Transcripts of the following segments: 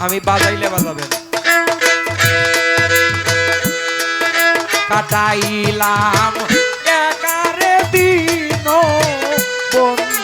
আমি বাজাইলে বাজাবেন। কাটাইলাম একারে দিন বন্ধু।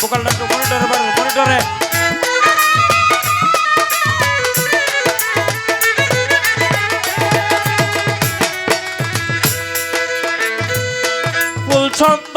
বোকালটা একটু মনিটরে বাড়বে মনিটরে। ফুল ছন্দ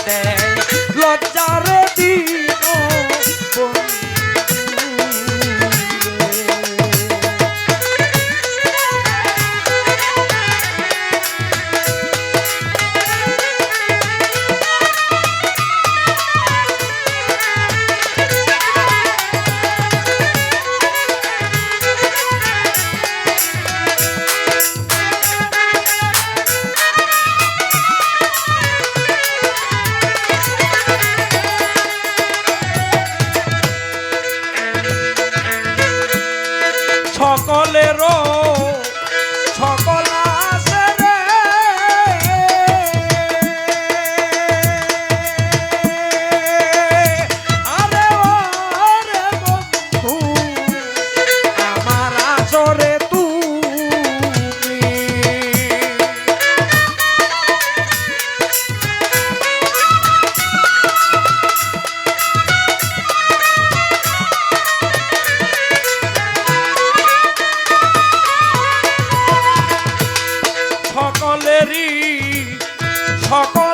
there. সকল